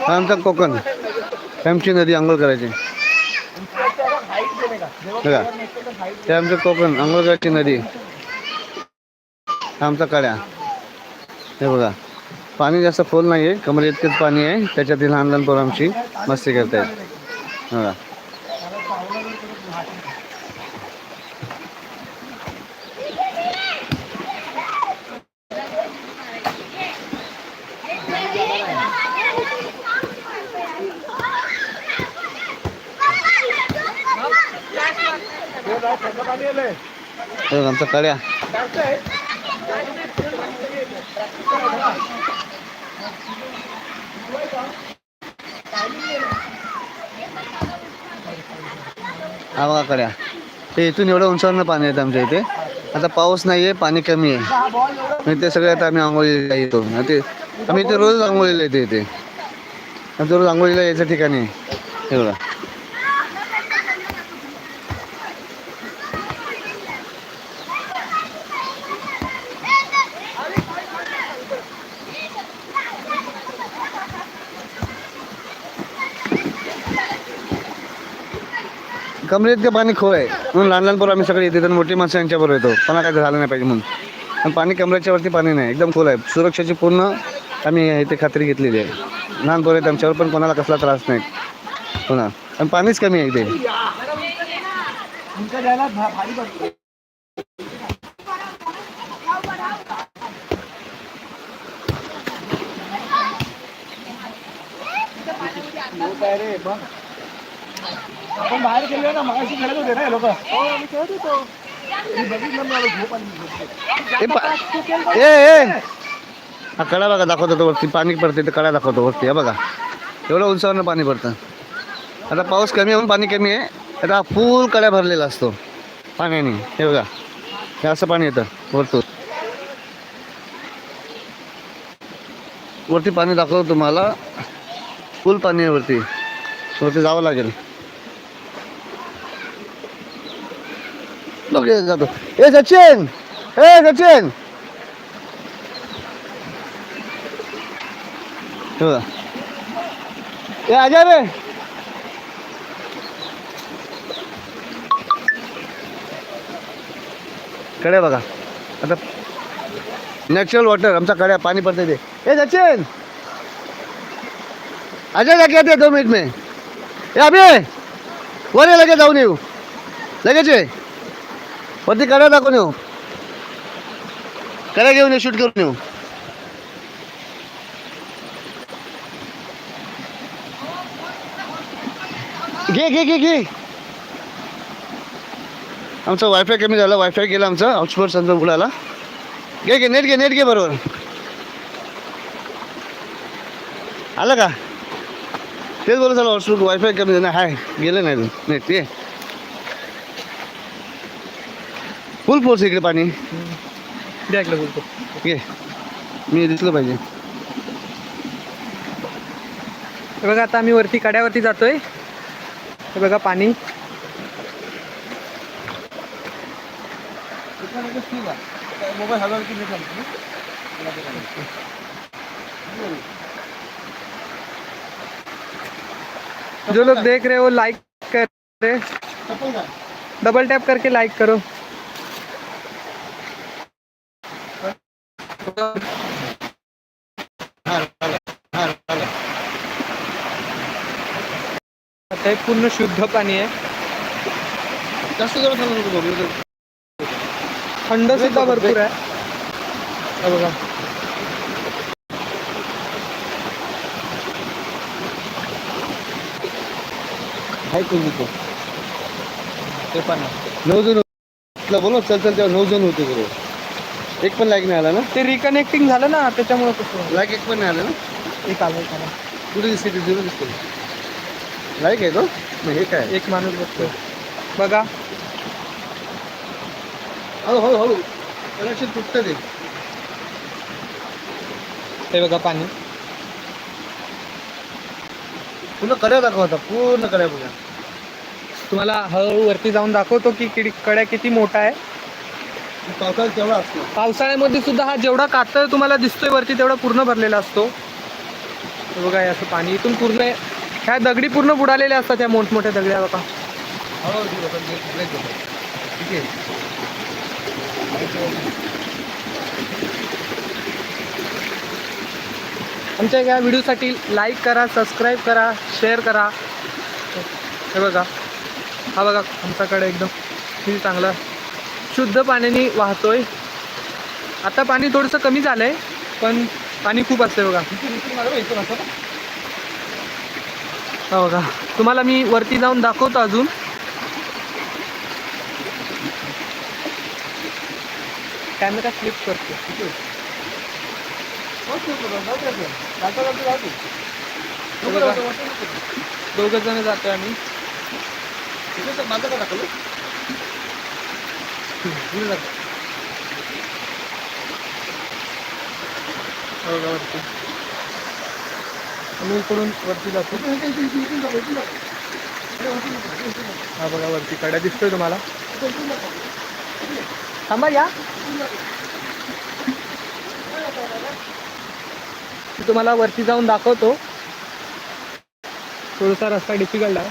हा आमचा कोकण. आमची नदी आंघोळ करायची. बघा ते आमचं कोकण आंघोळ करायची नदी. आमचा कड्या. हे बघा. पाणी जास्त खोल नाही आहे कमरे इतकेच पाणी आहे. त्याच्यातील लहान लहान पोरं आमची मस्ती करतायत. हा आमचा कड्या. हा बघा कड्या ते इथून एवढं उंचावरनं पाणी येतं आमच्या इथे. आता पाऊस नाही आहे पाणी कमी आहे. आणि ते सगळे आता आम्ही आंघोळीला येतो. ते आम्ही इथे रोज आंघोळीला येते इथे. आमचं रोज आंघोळीला यायचं ठिकाणी. आहे. कमरेत ते पाणी खोय आहे. म्हणून लहान लहान पोरं आम्ही सगळे येते तर मोठी माणसं यांच्याबरोबर येतो. पण काय झालं नाही पाहिजे म्हणून. पण पाणी कमरेच्या वरती पाणी नाही. एकदम खोल आहे. सुरक्षेची पूर्ण आम्ही इथे खात्री घेतलेली आहे. लहान पोरं आहेत आमच्यावर पण कोणाला कसला त्रास नाही. हो पुन्हा पण पाणीच कमी आहे इथे. आपण बाहेर गेलो ना मगाशी खेळत होते ना हे लोक. ए पा- ए ए हा कडा बघा दाखवतो तो वरती. पाणी पडते ते कडा दाखवतो वरती. हा बघा. एवढं उंचावरनं पाणी पडतं. आता पाऊस कमी होऊन पाणी कमी आहे. आता हा फुल कड्या भरलेला असतो. पाण्याने. हे बघा. हे असं पाणी येतं वरतून. वरती पाणी दाखवतो तुम्हाला. फुल पाणी आहे वरती. वरती जावं लागेल. बघ जातो. ए सचिन! ए सचिन! हो. ए आजा रे कडे बघा. आता नॅचरल वॉटर आमचा कड्या पाणी पडते ते. ए सचिन! अजय जाके येते दो मिनिट में. ए अभि! वर ये लगे जाऊन येऊ. लगेच ये. वरती कडा दाखवून येऊ. कडा घेऊन येऊ शूट करून येऊ. घे घे घे घे. आमचं वायफाय कमी झालं वायफाय गेलं आमचं हॉटस्पॉट समजा उडाला घे घे नेट घे नेट घे बरोबर. आलं का? तेच बोलत झालं हॉटस्पॉट वायफाय कमी झालं हाय गेलं नाही नेट ये. फुल फोर्स इकडे पाणी. बोलतो घे मी दिसलं पाहिजे. हे बघा आता आम्ही वरती कड्यावरती जातोय. हे बघा पाणी. मोबाईल जो लोग देख रहे हो लाइक कर रहे. डबल टैप करके लाइक करो. आता हे पूर्ण शुद्ध पाणी आहे. जास्त जरा बघू. थंड सुद्धा भरपूर आहे. बघा. हाय कोण ते? पण नऊ जण बोलो चल चल तेव्हा नऊ जण होते बरोबर. एक पण लाईक नाही आला ना? ते रिकनेक्टिंग झालं ना त्याच्यामुळे कसं लाईक एक पण नाही आला ना? एक आलं त्याला कुठे दिसते ते? झिरो दिसते लाईक आहे तो? मग हे काय एक माणूस बघतो बघा. हळू हळू. हळू कनेक्शन तुटतं ते. हे बघा पाणी. पूर्ण कड्या दाखवता पूर्ण कड्या बघा. तुम्हाला हळूहळू वरती जाऊन दाखवतो की किडी कड्या किती मोठा आहे. पावसाळ्यात तेवढा असतो. पावसाळ्यामध्ये सुद्धा हा जेवढा कातळ तुम्हाला दिसतोय वरती तेवढा पूर्ण भरलेला असतो. हे बघा हे असं पाणी इथून पूर्ण ह्या दगडी पूर्ण बुडालेल्या असतात ह्या मोठमोठ्या दगड्या बघा. हो होतो. ठीक आहे आमच्या या व्हिडिओसाठी लाईक करा सबस्क्राईब करा शेअर करा. हे बघा. हा बघा आमच्याकडे एकदम किती चांगला शुद्ध पाण्याने वाहतोय. आता पाणी थोडंसं कमी झालं आहे पण पाणी खूप असतंय बघा. हो का हा बघा तुम्हाला मी वरती जाऊन दाखवतो अजून. कॅमेरा स्लिप करतो. दोघ दोघं जण जातोय आम्ही. माझं दाखवलं? वरती आम्ही इकडून वरती जातो हा बघा वरती कडा दिसतोय तुम्हाला थांबा या तुम्हाला वरती जाऊन दाखवतो. थोडासा रस्ता डिफिकल्ट आहे.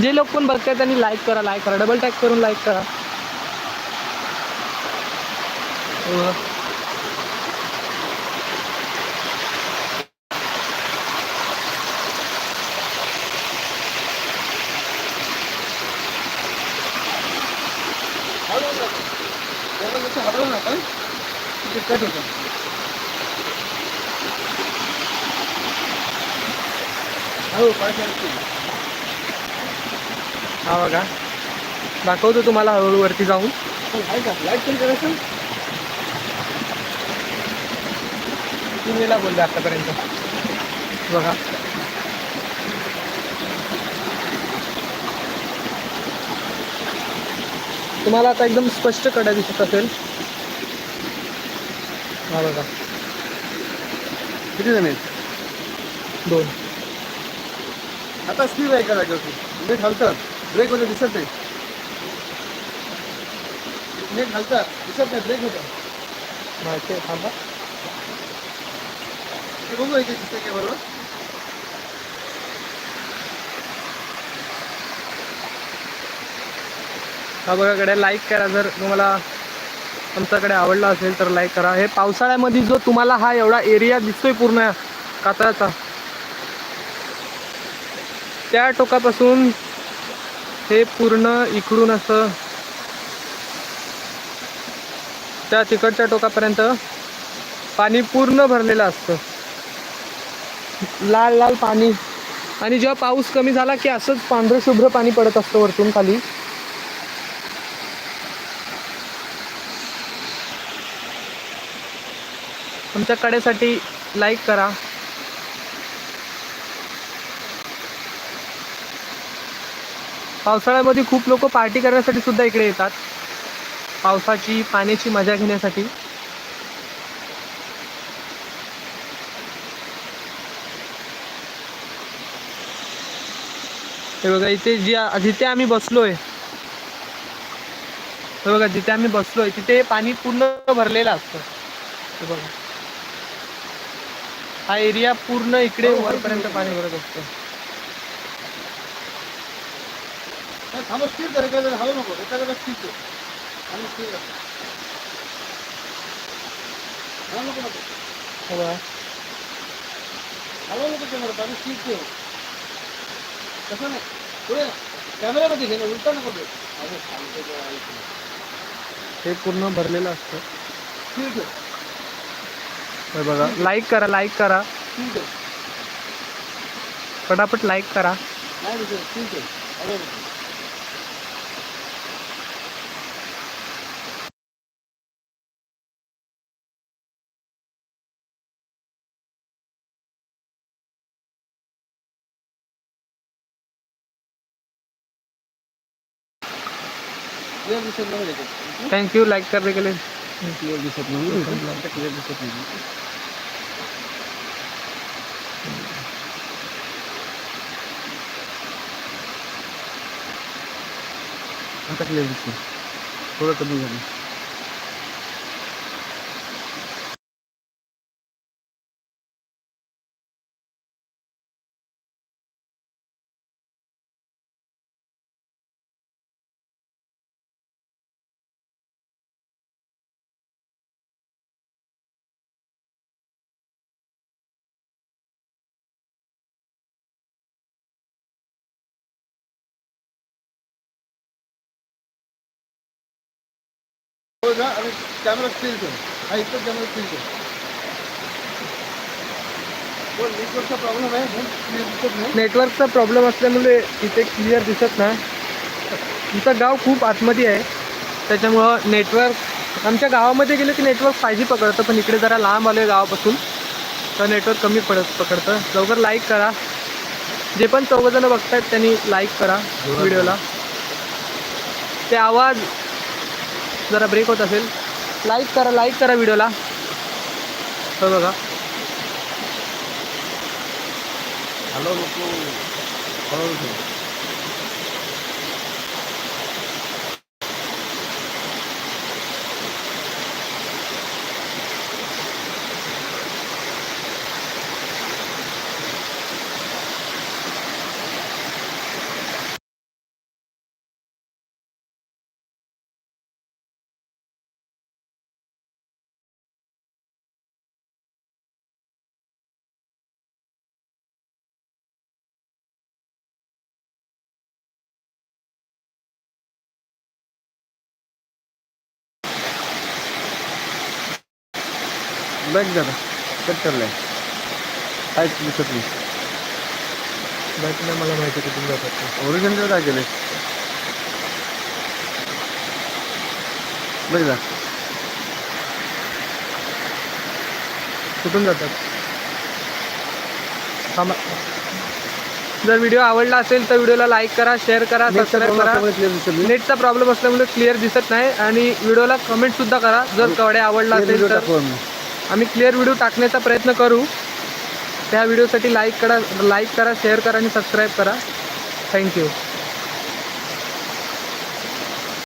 जे लोक पण बघताय त्यांनी लाईक करा लाईक करा डबल टॅग करून लाईक करा हो. कट होतं. हा बघा. दाखवतो तुम्हाला हळूहळू वरती जाऊन. हो, वेळा बोलले आतापर्यंत. बघा. तुम्हाला आता एकदम स्पष्ट कडा दिसत असेल. हा बघा. किती जण आहेत दोन. आता स्पीड आहे का जागेवरती नेट हलतं ब्रेक होतं दिसत नाही. नेट हलतं दिसत नाही ब्रेक होतं. माहिती आहे थांबा. ते बघू इथे दिसतंय का बरोबर? हा बघा कडे लाईक करा. जर तुम्हाला आमच्याकडे आवडला असेल तर लाईक करा. हे पावसाळ्यामध्ये जो तुम्हाला हा एवढा एरिया दिसतोय पूर्ण कातळाचा त्या टोकापासून हे पूर्ण इकडून असं त्या तिकडच्या टोकापर्यंत पाणी पूर्ण भरलेलं असतं. लाल लाल पाणी. आणि जेव्हा पाऊस कमी झाला की असंच पांढरं शुभ्र पाणी पडत असतं वरतून खाली. तुमच्या कडेसाठी लाईक करा. पावसाळ्यामध्ये खूप लोक पार्टी करण्यासाठी सुद्धा इकडे येतात. पावसाची पाण्याची मजा घेण्यासाठी. हे बघा इथे जी जिथे आम्ही बसलोय हे बघा जिथे आम्ही बसलोय तिथे पाणी पूर्ण भरलेलं असतं. हे बघा. हा एरिया पूर्ण इकडे वरपर्यंत पाणी भरत असतं नाही, थांबा कर एका जागी हलू नको एका जागा स्पीड कर. आणि हलू नको नको. हे नको कॅमेरा आणि स्पीड ठेव. तसं नाही. पुढे कॅमेऱ्यामध्ये घे ना उलटा नको अरे सांगतो ना. हे पूर्ण भरलेलं असतं. ठेव. बघा लाईक करा लाईक करा. स्पीड ठेव. पटापट लाईक करा. नाही स्पीड ठेव. क्लिअर दिसत नाही त्याच्यात. थँक्यू लाइक करने के लिए क्लिअर दिसत नाही. आता क्लिअर दिसत नाही. आता क्लिअर दिसते थोडं कमी झालं. ना आणि कॅमेरा स्टील कर हा इथं कॅमेरा स्टील कर हो नेटवर्कचा प्रॉब्लेम आहे म्हणून clear दिसत नाही. नेटवर्कचा प्रॉब्लेम असल्यामुळे इथे क्लिअर दिसत नाही आमचं गाव खूप आतमध्ये आहे. त्याच्यामुळं नेटवर्क आमच्या गावामध्ये गेलं की नेटवर्क फाय जी पकडतं पण इकडे जरा लांब आलो आहे गावापासून. तर नेटवर्क कमी पडत पकडतं. लवकर लाईक करा. जे पण चौघजणं बघतायत त्यांनी लाईक करा व्हिडिओला ते आवाज जरा ब्रेक होत असेल. लाईक करा लाईक करा व्हिडिओला हो बघा. हॅलो बॅग जरा कट करलाय काहीच दिसत नाही. माहिती नाही मला माहिती कुठून जातात. ओरिजिनल काय केलंय? बघ जा कुठून जातात? थांबा. जर व्हिडिओ आवडला असेल तर व्हिडिओला लाईक करा शेअर करा सबस्क्राईब करा. नेटचा प्रॉब्लेम असल्यामुळे क्लिअर दिसत नाही आणि व्हिडिओला कमेंट सुद्धा करा. जर कवडे आवडला असेल तर. आम्ही क्लिअर व्हिडिओ टाकण्याचा प्रयत्न करू. त्या व्हिडिओसाठी लाईक करा लाईक करा शेअर करा आणि सबस्क्राईब करा. थँक्यू